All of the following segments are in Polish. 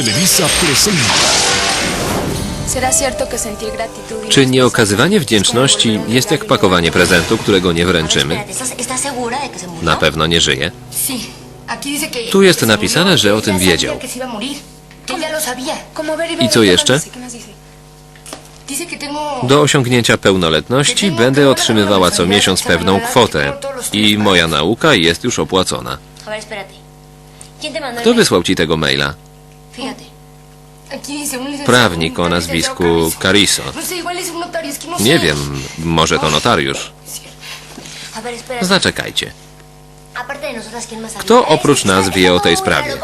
Televisa presenta. ¿Será cierto que sentir gratitud y Czy nie okazywanie wdzięczności jest jak pakowanie prezentu, którego nie wręczymy? Na pewno nie żyje. Tu jest napisane, że o tym wiedział. Ver I co jeszcze? Do osiągnięcia pełnoletności będę otrzymywała co miesiąc pewną kwotę i moja nauka jest już opłacona. A ver, espérate. ¿Quién te mandó el Kto wysłał ci tego maila? Prawnik o nazwisku Cariso. No no Nie wiem, może to notariusz. Zaczekajcie. Kto oprócz nas wie o tej sprawie?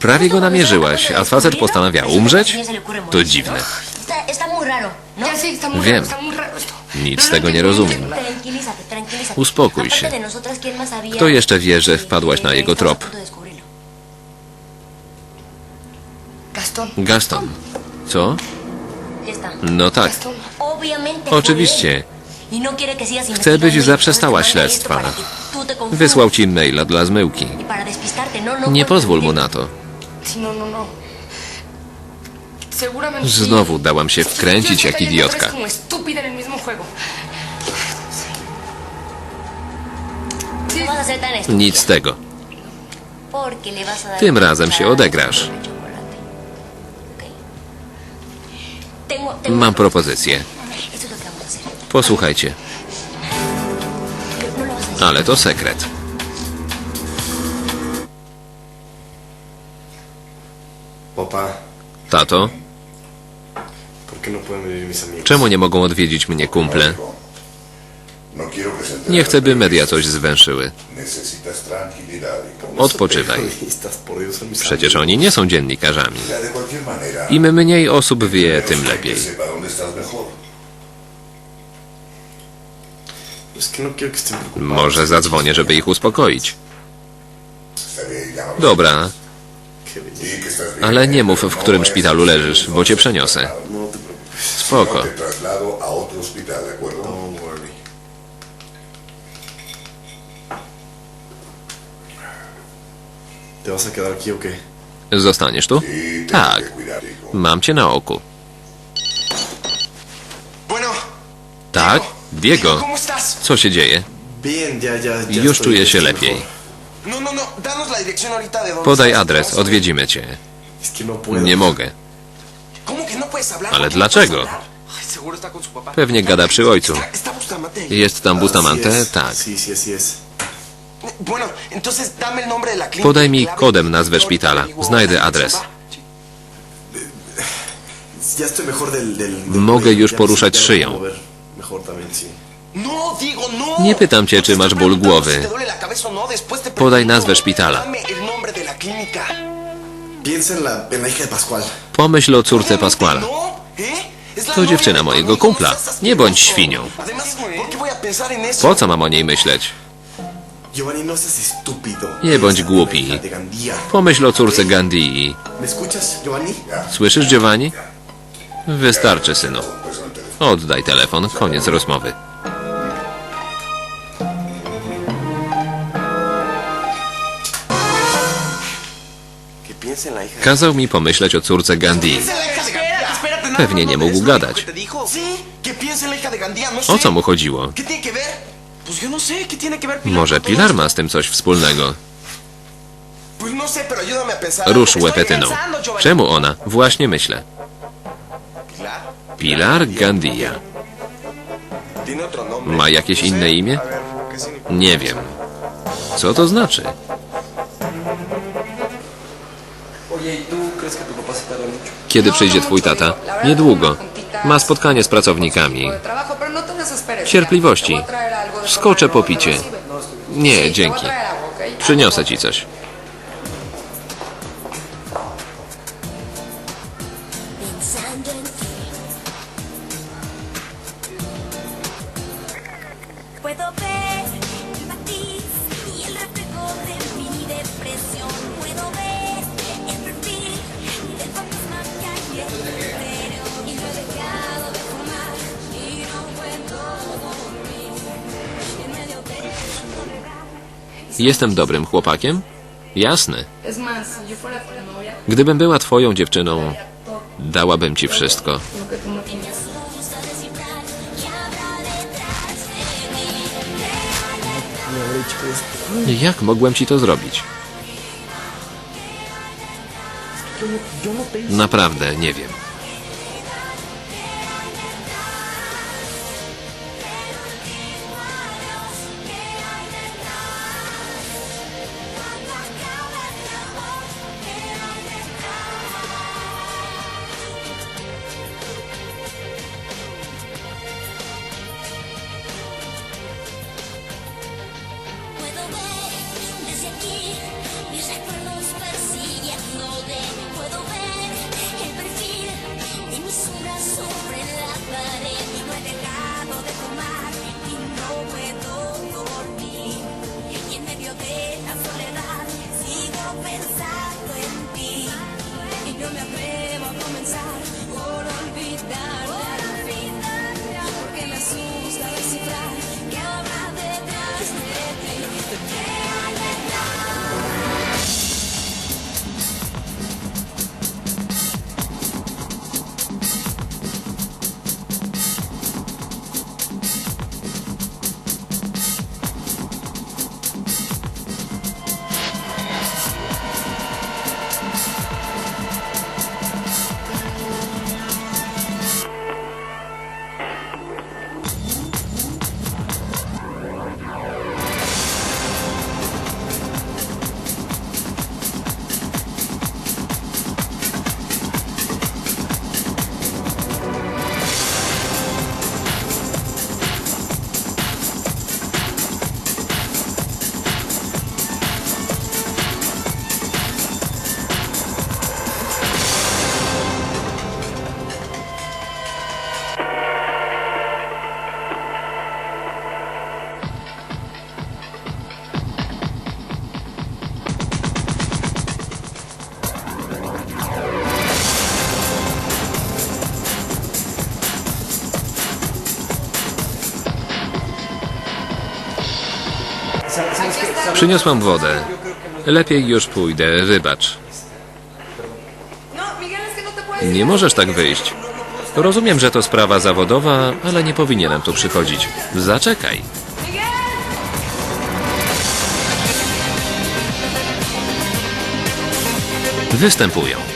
Prawie go namierzyłaś, a facet postanawiał umrzeć? To dziwne. ¿no? Wiem. Nic No z tego nie rozumiem. Uspokój się. de nosotras, ¿quién más sabía Kto jeszcze wie, że wpadłaś na jego trop? Gastón. Gaston. Co? No tak. Oczywiście. no investigando byś zaprzestała śledztwa. Wysłał ci maila dla zmyłki. Y no, no Nie puedes pozwól mu na to. No, no, no. Znowu dałam się wkręcić jak idiotka. No Nic z tego. Tym razem się odegrasz. Mam propozycję. Posłuchajcie, ale to sekret. Tato, ¿por qué no czemu nie mogą odwiedzić mnie kumple? No Nie chcę, by media coś zwęszyły. Odpoczywaj. Przecież oni nie są dziennikarzami. Im mniej osób wie, tym lepiej. Może zadzwonię, żeby ich uspokoić. Dobra, ale nie mów, w którym szpitalu leżysz, bo cię przeniosę. Spoko. ¿Te vas a quedar aquí o qué? Zostaniesz tu? Tak. Mam cię na oku. Tak? Diego, co się dzieje? Już czuję się lepiej. No, no, no, Podaj adres, odwiedzimy cię. Nie mogę. Ale ¿Por qué no dlaczego? Pewnie gada przy ojcu. Jest tam Bustamante? Tak. Sí, sí, así es. Bueno, entonces dame el nombre de la clínica. Podaj mi kodem nazwę szpitala. Znajdę adres. dirección, Ya estoy mejor del... del, del Mogę już ya poruszać szyją. puedo mover Mejor también, sí. va? No, Diego, no. Nie pytam cię, czy masz ból głowy. no, Podaj nazwę szpitala. Dame el nombre de la clínica. Piensa en la, en la hija de Pascual. Pomyśl o córce Pasquala. ¿eh? To dziewczyna mojego kumpla. Nie bądź świnią. Po co mam o niej myśleć? Nie bądź głupi. Pomyśl o córce Gandii. ¿Me escuchas, Giovanni? Słyszysz, Giovanni? Wystarczy, synu. Oddaj telefon, koniec rozmowy. Kazał mi pomyśleć o córce Gandhi. No, Pewnie no, nie no, mógł ¿es lo único gadać. no. O co mu chodziło? No sé, ¿qué tiene que ver Pilar Może Pilar ma z tym coś wspólnego. No. Rusz łepetyną. Czemu ona? Właśnie myślę. Pilar, Gandia. Ma jakieś No inne imię? Nie wiem. Co to znaczy? ¿y? Kiedy przyjdzie twój tata? Niedługo. Ma spotkanie z pracownikami. Cierpliwości. Skoczę po picie. Nie, dzięki. Przyniosę ci coś. Puedo ver Jestem dobrym chłopakiem? Jasne. Gdybym była twoją dziewczyną, dałabym ci wszystko. Jak mogłem ci to zrobić? Naprawdę nie wiem. Przyniosłam wodę. Lepiej już pójdę, wybacz. Nie możesz tak wyjść. Rozumiem, że to sprawa zawodowa, ale nie powinienem tu przychodzić. Zaczekaj. Występują.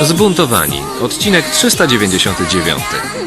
Zbuntowani, odcinek 399.